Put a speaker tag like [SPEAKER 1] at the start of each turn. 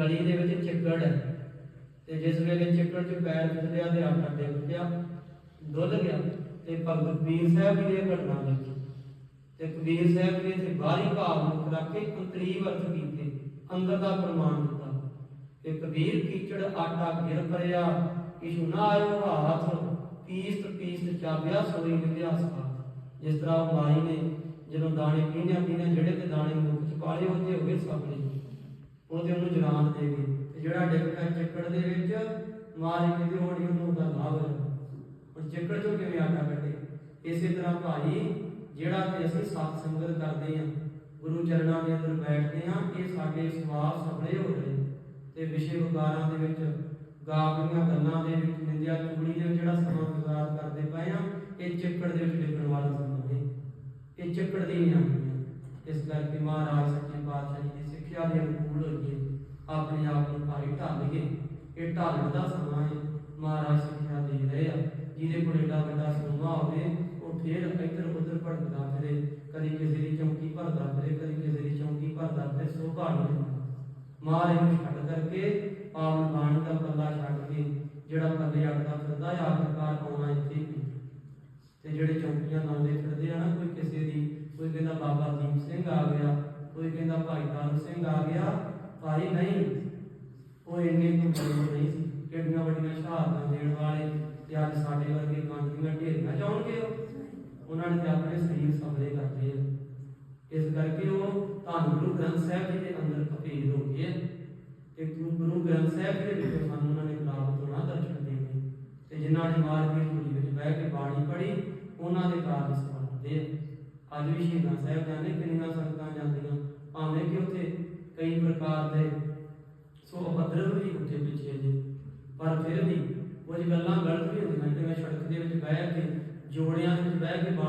[SPEAKER 1] ਗਲੀ ਦੇ ਵਿੱਚ ਚਿੱਕੜ ਤੇ ਜਿਸ ਵੇਲੇ ਚਿੱਕੜ 'ਚ ਪੈਰ ਫਿਸਲਿਆ ਤੇ ਆਟਾ ਡਿੱਗ ਪਿਆ ਡੁੱਲ ਗਿਆ ਤੇ ਭਗਤ ਕਬੀਰ ਸਾਹਿਬ ਜੀ ਨੇ ਘਟਨਾ ਦੇਖੀ। ਤੇ ਕਬੀਰ ਸਾਹਿਬ ਨੇ ਤੇ ਬਾਹਰੀ ਭਾਵ ਨੂੰ ਰੱਖ ਕੇ ਅੰਤਰੀਵ ਅਰਥ ਕੀਤੇ ਅੰਦਰ ਦਾ ਪ੍ਰਮਾਣ ਦਿੱਤਾ। ਕਿ ਕਬੀਰ ਕੀਚੜ ਆਟਾ ਗਿਰ ਪਰਿਆ ਕਿਛੁ ਨਾ ਆਇਓ ਹਾਥ, ਪੀਸਤ ਪੀਸਤ ਚਾਬਿਆ ਸੋਈ ਵਿਦਿਆ ਸਾਥ ਜਿਸ ਤਰ੍ਹਾਂ ਉਹ ਮਾਈ ਨੇ ਜਦੋਂ ਦਾਣੇ ਪੀਣਿਆ ਪੀਣਿਆ ਜਿਹੜੇ ਤੇ ਦਾਣੇ ਮੁੱਖ ਚ ਪਾਲੇ ਉਹਦੇ ਹੋਏ ਸਾਹਮਣੇ ਉਹਦੇ ਉਹਨੂੰ ਜਲਾਨ ਦੇ ਤੇ ਜਿਹੜਾ ਡਿੱਗ ਚੱਕੜ ਦੇ ਵਿੱਚ ਮਾਰ ਕੇ ਹੋਣੀ ਉਹਨੂੰ ਉਹਦਾ ਲਾਭ ਹੋਇਆ। ਹੁਣ ਚੱਕੜ ਚੋਂ ਕਿਵੇਂ ਆਟਾ ਕੱਢੇ? ਇਸੇ ਤਰ੍ਹਾਂ ਭਾਈ, ਜਿਹੜਾ ਕਿ ਅਸੀਂ ਸਤ ਸੰਗਤ ਕਰਦੇ ਹਾਂ, ਗੁਰੂ ਚਰਨਾਂ ਦੇ ਅੰਦਰ ਬੈਠਦੇ ਹਾਂ, ਇਹ ਸਾਡੇ ਸੁਭਾਅ ਸਫਲੇ ਹੋ ਰਹੇ। ਤੇ ਵਿਸ਼ੇ ਵਿਕਾਰਾਂ ਦੇ ਵਿੱਚ ਗਾਗੀਆਂ ਗੱਲਾਂ ਦੇ ਵਿੱਚ, ਨਿੰਦਿਆ ਚੁਗਲੀ ਦੇ ਜਿਹੜਾ ਸਮਾਂ ਗੁਜ਼ਾਰ ਕਰਦੇ ਪਏ ਆ ਇਹ ਚੱਕੜ ਦੇ ਵਿੱਚ ਡਿੱਗਣ ਵਾਲਾ ਸਮਾਂ ਹੈ। ਇਹ ਚੱਕੜ ਦੀ ਨਿਆਮੀ ਹੈ। ਇਸ ਕਰਕੇ ਮਹਾਰਾਜ ਸੱਚੇ ਪਾਤਸ਼ਾਹ ਜੀ ਦੀ ਸਿੱਖਿਆ ਦੇ ਆਪਣੇ ਆਪ ਨੂੰ ਭਾਈ ਢਾਲ ਲਈਏ ਇਹ ਢਾਲਣ ਦਾ ਸਮਾਂ ਹੈ ਮਹਾਰਾਜ ਸਿੱਖਿਆ ਦੇ ਰਹੇ ਆ। ਜਿਹਦੇ ਕੋਲ ਏਡਾ ਵੱਡਾ ਸੋਮਾ ਹੋਵੇ, ਉਹ ਫੇਰ ਇੱਧਰ ਉੱਧਰ ਭਟਕਦਾ ਫਿਰੇ। ਕਦੀ ਕਿਸੇ ਦੀ ਚੌਂਕੀ ਭਰਦਾ ਫਿਰੇ, ਕਦੀ ਕਿਸੇ ਦੀ ਚੌਂਕੀ ਭਰਦਾ ਫਿਰੇ, ਸੋਭਾ ਨਹੀਂ ਮਹਾਰਾਜ ਨੂੰ ਛੱਡ ਕਰਕੇ ਆਪ ਬਾਣੀ ਦਾ ਪੱਲਾ ਛੱਡ ਕੇ ਜਿਹੜਾ ਪੱਲੇ ਅੜਦਾ ਫਿਰਦਾ ਹੈ ਆਖਰਕਾਰ ਆਉਣਾ ਇੱਥੇ ਹੀ ਤੇ ਜਿਹੜੇ ਚੌਂਕੀਆਂ ਲਾਉਂਦੇ ਫਿਰਦੇ ਆ ਨਾ, ਕੋਈ ਕਿਸੇ ਦੀ, ਕੋਈ ਕਹਿੰਦਾ ਬਾਬਾ ਦੀਪ ਸਿੰਘ ਆ ਗਿਆ, ਕੋਈ ਕਹਿੰਦਾ ਭਾਈ ਤਾਰੂ ਸਿੰਘ ਆ ਗਿਆ ਭਾਈ ਨਹੀਂ ਉਹ ਇੰਨੇ ਤੋਂ ਬੜੇ ਨਹੀਂ ਸੀ ਕਿੰਨੀਆਂ ਵੱਡੀਆਂ ਸ਼ਹਾਦਤਾਂ ਦੇਣ ਵਾਲੇ ਤੇ ਅੱਜ ਸਾਡੇ ਵਰਗੇ ਕੰਨ ਢੇਰੀਆਂ ਚਾਉਣਗੇ ਉਹ। ਉਹਨਾਂ ਨੇ ਤੇ ਆਪਣੇ ਸਰੀਰ ਸਬਲੇ ਕਰਦੇ ਆ। ਇਸ ਕਰਕੇ ਉਹ ਧੰਨ ਗੁਰੂ ਗ੍ਰੰਥ ਸਾਹਿਬ ਜੀ ਦੇ ਅੰਦਰ ਭਪੀਰ ਹੋ ਗਏ ਤੇ ਗੁਰੂ ਗ੍ਰੰਥ ਸਾਹਿਬ ਦੇ ਵਿੱਚ ਸਾਨੂੰ ਉਹਨਾਂ ਨੇ ਪ੍ਰਾਪਤ ਹੋਣਾ ਦਰਸ਼ਨ ਦੇਣੇ। ਤੇ ਜਿਨ੍ਹਾਂ ਨੇ ਮਾਰਕੀਟ ਕੁੜੀ ਵਿੱਚ ਬਹਿ ਕੇ ਬਾਣੀ ਪੜ੍ਹੀ, ਉਹਨਾਂ ਦੇ ਕਾਰਜ ਸਫਲਦੇ ਆ। ਅੱਜ ਵੀ ਸ਼ਹੀਦਾਂ ਸਾਹਿਬ ਜਾਂਦੇ ਕਿੰਨੀਆਂ ਸੰਗਤਾਂ ਜਾਂਦੀਆਂ ਭਾਵੇਂ ਕਿ ਉੱਥੇ ਕਈ ਪ੍ਰਕਾਰ ਦੇ ਸੋ ਅਭਦਰਵ ਵੀ ਉੱਥੇ ਪਿੱਛੇ ਜੇ ਪਰ ਫਿਰ ਵੀ ਕੁਝ ਗੱਲਾਂ ਗਲਤ ਵੀ ਹੁੰਦੀਆਂ ਜਿਵੇਂ ਸੜਕ ਦੇ ਵਿੱਚ ਬਹਿ ਕੇ, ਜੋੜਿਆਂ ਵਿੱਚ ਬਹਿ ਕੇ ਬਾਣੀ